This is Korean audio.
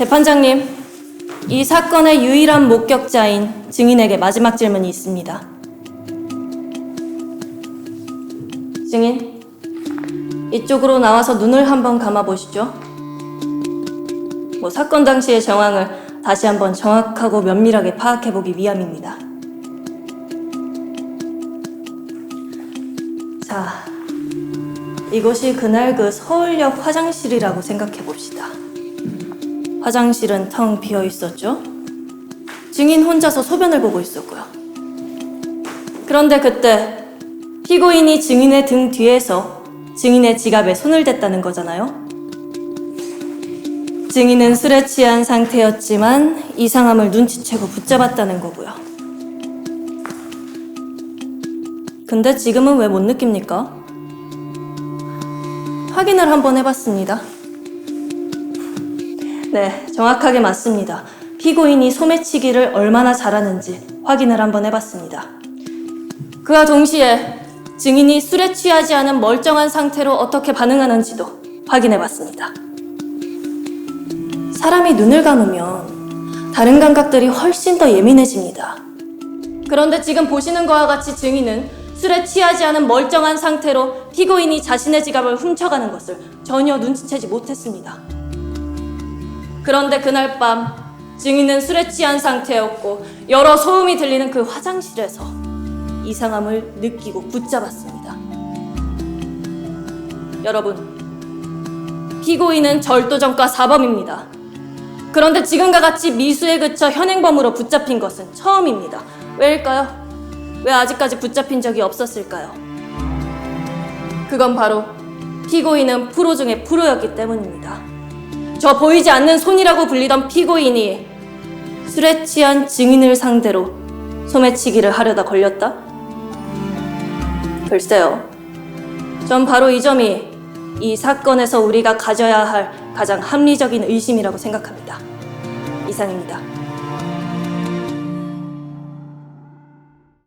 재판장님, 이 사건의 유일한 목격자인 증인에게 마지막 질문이 있습니다. 증인, 이쪽으로 나와서 눈을 한번 감아 보시죠. 뭐 사건 당시의 정황을 다시 한번 정확하고 면밀하게 파악해 보기 위함입니다. 자, 이곳이 그날 그 서울역 화장실이라고 생각해 봅시다. 화장실은 텅 비어 있었죠. 증인 혼자서 소변을 보고 있었고요. 그런데 그때 피고인이 증인의 등 뒤에서 증인의 지갑에 손을 댔다는 거잖아요. 증인은 술에 취한 상태였지만 이상함을 눈치채고 붙잡았다는 거고요. 근데 지금은 왜 못 느낍니까? 확인을 한번 해봤습니다. 네, 정확하게 맞습니다. 피고인이 소매치기를 얼마나 잘하는지 확인을 한번 해봤습니다. 그와 동시에 증인이 술에 취하지 않은 멀쩡한 상태로 어떻게 반응하는지도 확인해봤습니다. 사람이 눈을 감으면 다른 감각들이 훨씬 더 예민해집니다. 그런데 지금 보시는 것과 같이 증인은 술에 취하지 않은 멀쩡한 상태로 피고인이 자신의 지갑을 훔쳐가는 것을 전혀 눈치채지 못했습니다. 그런데 그날 밤 증인은 술에 취한 상태였고 여러 소음이 들리는 그 화장실에서 이상함을 느끼고 붙잡았습니다. 여러분, 피고인은 절도전과 사범입니다. 그런데 지금과 같이 미수에 그쳐 현행범으로 붙잡힌 것은 처음입니다. 왜일까요? 왜 아직까지 붙잡힌 적이 없었을까요? 그건 바로 피고인은 프로 중에 프로였기 때문입니다. 저 보이지 않는 손이라고 불리던 피고인이 술에 취한 증인을 상대로 소매치기를 하려다 걸렸다? 글쎄요. 전 바로 이 점이 이 사건에서 우리가 가져야 할 가장 합리적인 의심이라고 생각합니다. 이상입니다.